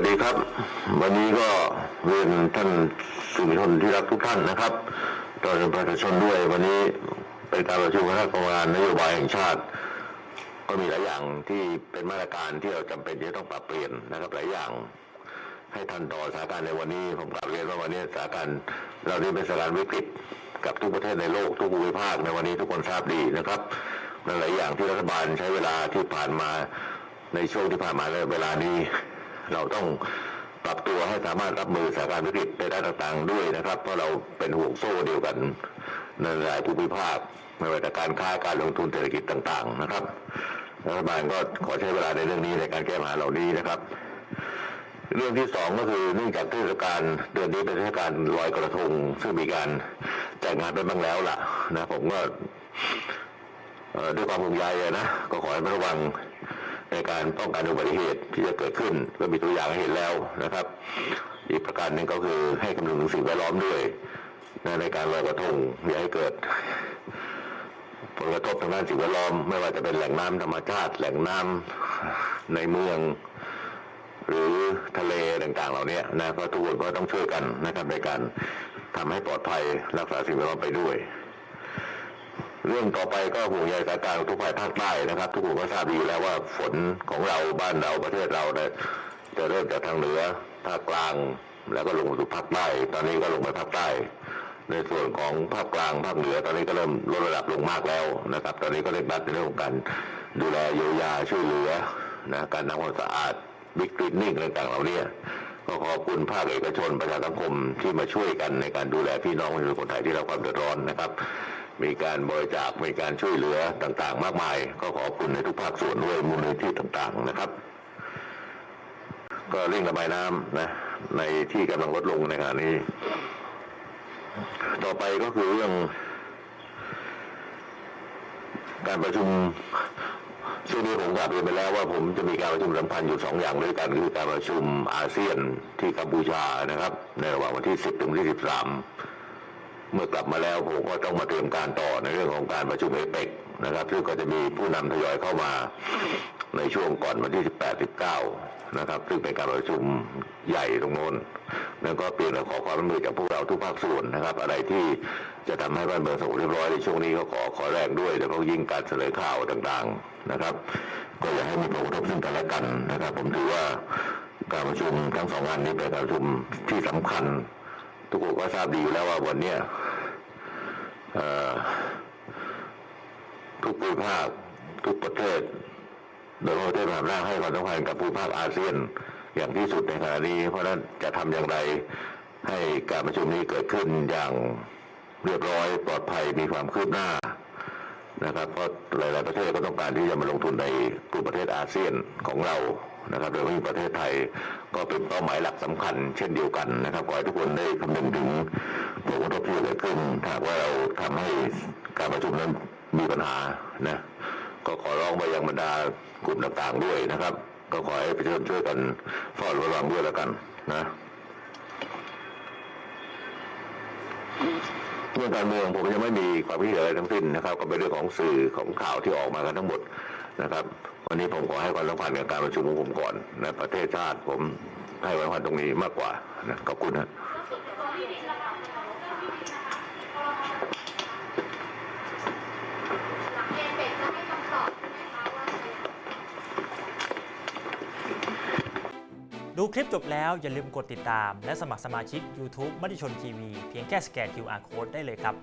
วัสดีครับ วันนี้ก็เรียนท่านสื่อมวลชนที่รักทุกท่านนะครับต่อถึงประชาชนด้วยวันนี้เป็นการประชุมคณะกรรมการนโยบายแห่งชาติ ก็มีหลายอย่างที่เป็นมาตรการที่เราจำเป็นที่จะต้องปรับเปลี่ยนนะครับหลายอย่าง ให้ทันต่อสถานการณ์ในวันนี้ผมกลับเรียนว่าวันนี้สถานการณ์เรานี่เป็นสถานการณ์วิกฤตกับทุกประเทศในโลกทุกภูมิภาคในวันนี้ทุกคนทราบดีนะครับหลายอย่างที่รัฐบาลใช้เวลาที่ผ่านมาในช่วงที่ผ่านมาในเวลานี้ เราต้องปรับตัวให้สามารถรับมือสถานการณ์วิกฤตในด้านต่างๆด้วยนะครับ เพราะเราเป็นห่วงโซ่เดียวกันในหลายภูมิภาคไม่ว่าจะการค้าการลงทุนเศรษฐกิจต่าง ๆ นะครับรัฐบาลก็ขอใช้เวลาในเรื่องนี้ในการแก้ปัญหาเหล่านี้นะครับ เรื่องที่สองก็คือเนื่องจากเทศกาลเดือนนี้เป็นเทศกาลลอยกระทง ซึ่งมีการจัดงานไปบ้างแล้วล่ะนะผมก็ด้วยความห่วงใยนะ ก็ขอให้ระวัง ในการป้องกันอุบัติเหตุที่จะเกิดขึ้นก็มีตัวอย่างให้เห็นแล้วนะครับ อีกประการหนึ่งก็คือให้คำนึงถึงสิ่งแวดล้อมด้วยนในการลอยกระทงอย่าให้เกิดผลกระทบทางด้านสิ่งแวดล้อมไม่ว่าจะเป็นแหล่งน้ำธรรมชาติ แหล่งน้ำในเมือง หรือทะเลต่างๆ เหล่านี้นะก็ทุกคนก็ต้องช่วยกันนะครับในการทำให้ปลอดภัยรักษาสิ่งแวดล้อมไปด้วย เรื่องต่อไปก็ห่วงใยสถานการณ์ของทุกฝ่ายภาคใต้นะครับ ทุกคนก็ทราบดีอยู่แล้วว่าฝนของเราบ้านเราประเทศเราเนี่ยจะเริ่มจากทางเหนือภาคกลาง แล้วก็ลงมาสู่ภาคใต้ตอนนี้ก็ลงไปภาคใต้ในส่วนของภาคกลางภาคเหนือตอนนี้ก็เริ่มลดระดับลงมากแล้วนะครับ ตอนนี้ก็เร่งรัดในเรื่องของการดูแลเยียวยาช่วยเหลือนะการทำความสะอาดบิ๊กคลีนนิ่งต่างๆเหล่านี้ก็ขอบคุณภาคเอกชนประชาสังคมที่มาช่วยกันในการดูแลพี่น้องประชาชนคนไทยที่ได้รับความเดือดร้อนนะครับ มีการบริจาคมีการช่วยเหลือต่างๆ มากมาย ก็ขอบคุณในทุกภาคส่วนด้วยมูลนิธิต่างๆนะครับ ก็เร่งระบายน้ำนะในที่กำลังลดลงในขณะนี้ ต่อไปก็คือเรื่อง การประชุมช่วงนี้ผมกลับเรียนไปแล้วว่าผมจะมีการประชุมสำคัญอยู่สองอย่างด้วยกัน คือการประชุมอาเซียนที่กัมพูชานะครับ ในระหว่างวันที่ 10 ถึงวันที่13 เมื่อกลับมาแล้วผมก็ต้องมาเตรียมการต่อในเรื่องของการประชุมเอเปกนะครับซึ่งก็จะมีผู้นำทยอยเข้ามาในช่วงก่อนวันที่ 18 19 นะครับ ซึ่งเป็นการประชุมใหญ่ตรงโน้นแล้วก็เปลี่ยนขอความร่วมมือจากพวกเราทุกภาคส่วนนะครับ อะไรที่จะทำให้บ้านเมืองสงบเรียบร้อยในช่วงนี้ก็ขอขอแรงด้วยโดยเฉพาะยิ่งการเสนอข่าวต่างๆนะครับ ก็อย่าให้มีผลกระทบซึ่งกันและกันนะครับ ผมถือว่าการประชุมทั้งสองงานนี้เป็นการประชุมที่สำคัญ ทุกคนก็ทราบดีอยู่แล้วว่าวันเนี้ยทุกภูมิภาคทุกประเทศโดยเฉพาะประเทศมหาอำนาจให้ความสำคัญกับภูมิภาคอาเซียนอย่างที่สุดในขณะนี้ เพราะนั้นจะทำอย่างไรให้การประชุมนี้เกิดขึ้นอย่างเรียบร้อยปลอดภัยมีความคืบหน้านะครับเพราะหลาย ๆ ประเทศก็ต้องการที่จะมาลงทุนในกลุ่มประเทศอาเซียนของเรา นะครับโดยเฉพาะยิ่งประเทศไทยก็เป็นเป้าหมายหลักสำคัญ เช่นเดียวกันนะครับขอให้ทุกคนได้คำนึงถึงผลกระทบที่เกิดขึ้นถ้าหากว่าเราทำให้การประชุมนั้นมีปัญหานะก็ขอร้องไปยังบรรดากลุ่มต่างๆด้วยนะครับ ก็ขอให้ประชาชนช่วยกันเฝ้าระวังด้วยแล้วกันนะเรื่องการเมืองผมยังไม่มีความคิดเห็นอะไรทั้งสิ้นนะครับ ก็เป็นเรื่องของสื่อของข่าวที่ออกมากันทั้งหมด นะครับ วันนี้ผมขอให้ความสำคัญกับการประชุมของผมก่อนนะประเทศชาติผมให้ความสำคัญตรงนี้มากกว่านะขอบคุณนะเอเปกจะให้คำตอบดูคลิปจบแล้วอย่าลืมกดติดตาม และสมัครสมาชิก YouTube มติชนทีวีเพียงแค่สแกน QR Code ได้เลยครับ